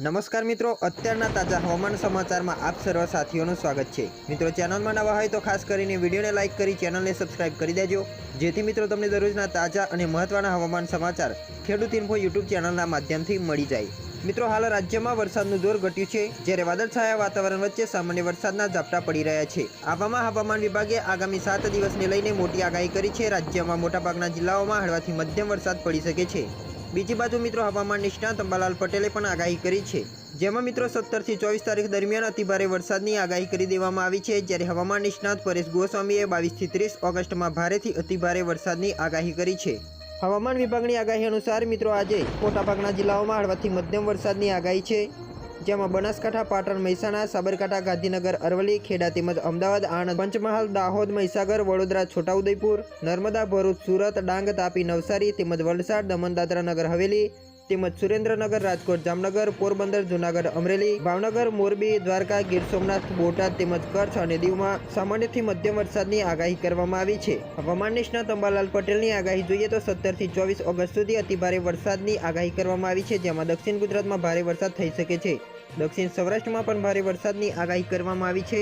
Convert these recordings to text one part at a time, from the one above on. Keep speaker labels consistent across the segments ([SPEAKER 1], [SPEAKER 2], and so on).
[SPEAKER 1] નમસ્કાર મિત્રો, અત્યારના તાજા હવામાન સમાચારમાં આપ સર્વ સાથીઓનું સ્વાગત છે. મિત્રો, ચેનલમાં નવા હોય તો ખાસ કરીને વિડીયોને લાઇક કરી, ચેનલને સબસ્ક્રાઇબ કરી દેજો. જેથી મિત્રો તમને દરરોજના તાજા અને મહત્ત્વના હવામાન સમાચાર ખેડૂત ઇન્ફો યુટ્યુબ ચેનલના માધ્યમથી મળી જાય. મિત્રો, હાલ રાજ્યમાં વરસાદનું જોર ઘટ્યું છે, જ્યારે વાદળછાયા વાતાવરણ વચ્ચે સામાન્ય વરસાદના ઝાપટા પડી રહ્યા છે. આવામાં હવામાન વિભાગે આગામી સાત દિવસને લઈને મોટી આગાહી કરી છે. રાજ્યમાં મોટાભાગના જિલ્લાઓમાં હળવાથી મધ્યમ વરસાદ પડી શકે છે. બીજી બાજુ મિત્રો હવામાન નિષ્ણાત અંબાલાલ પટેલે પણ આગાહી કરી છે. જેમાં મિત્રો સત્તરથી ચોવીસ તારીખ દરમિયાન અતિભારે વરસાદની આગાહી કરી દેવામાં આવી છે. જ્યારે હવામાન નિષ્ણાત પરેશ ગોસ્વામીએ બાવીસથી ત્રીસ ઓગસ્ટમાં ભારેથી અતિભારે વરસાદની આગાહી કરી છે. હવામાન વિભાગની આગાહી અનુસાર મિત્રો આજે મોટાભાગના જિલ્લાઓમાં હળવાથી મધ્યમ વરસાદની આગાહી છે. જેમાં બનાસકાંઠા પાટણ મહેસાણા સાબરકાંઠા ગાંધીનગર અરવલ્લી ખેડા તેમજ અમદાવાદ આણંદ પંચમહાલ દાહોદ મહીસાગર વડોદરા છોટાઉદેપુર નર્મદા ભરૂચ સુરત ડાંગ તાપી નવસારી તેમજ વલસાડ દમણ દાદરા નગર હવેલી તેમજ સુરેન્દ્રનગર, રાજકોટ, જામનગર, પોરબંદર, જુનાગઢ, અમરેલી, ભાવનગર, મોરબી, દ્વારકા, ગીર સોમનાથ, બોટાદ તેમજ કચ્છ અને દીવમાં સામાન્યથી મધ્યમ વરસાદની આગાહી કરવામાં આવી છે. હવામાન નિષ્ણાત અંબાલાલ પટેલની આગાહી જોઈએ તો સત્તરથી ચોવીસ ઓગસ્ટ સુધી અતિભારે વરસાદની આગાહી કરવામાં આવી છે, જેમાં દક્ષિણ ગુજરાતમાં ભારે વરસાદ થઈ શકે છે. દક્ષિણ સૌરાષ્ટ્રમાં પણ ભારે વરસાદની આગાહી કરવામાં આવી છે.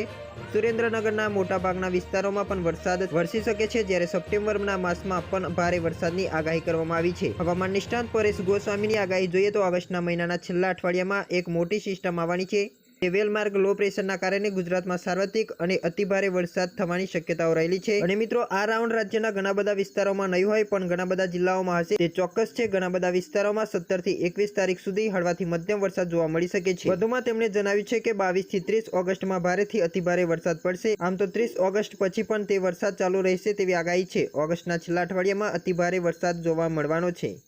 [SPEAKER 1] સુરેન્દ્રનગરના મોટાભાગના વિસ્તારોમાં પણ વરસાદ વરસી શકે છે, જ્યારે સપ્ટેમ્બરના માસમાં પણ ભારે વરસાદની આગાહી કરવામાં આવી છે. હવામાન નિષ્ણાંત પરેશ ગોસ્વામીની આગાહી જોઈએ તો ઓગસ્ટના મહિનાના છેલ્લા અઠવાડિયામાં એક મોટી સિસ્ટમ આવવાની છે. વેલમાર્ગ લો પ્રેશરના કારણે ગુજરાતમાં સાર્વત્રિક અને અતિભારે વરસાદ થવાની શક્યતાઓ રહેલી છે. અને મિત્રો, આ રાઉન્ડ રાજ્યના ઘણા બધા વિસ્તારોમાં નહીં હોય, પણ ઘણા બધા જિલ્લાઓમાં હશે. તે ચોક્કસ છે, ઘણા બધા વિસ્તારોમાં સત્તરથી એકવીસ તારીખ સુધી હળવાથી મધ્યમ વરસાદ જોવા મળી શકે છે. વધુમાં તેમણે જણાવ્યું છે કે બાવીસથી ત્રીસ ઓગસ્ટમાં ભારેથી અતિભારે વરસાદ પડશે. આમ તો ત્રીસ ઓગસ્ટ પછી પણ તે વરસાદ ચાલુ રહેશે તેવી આગાહી છે. ઓગસ્ટના છેલ્લા અઠવાડિયામાં અતિભારે વરસાદ જોવા મળવાનો છે.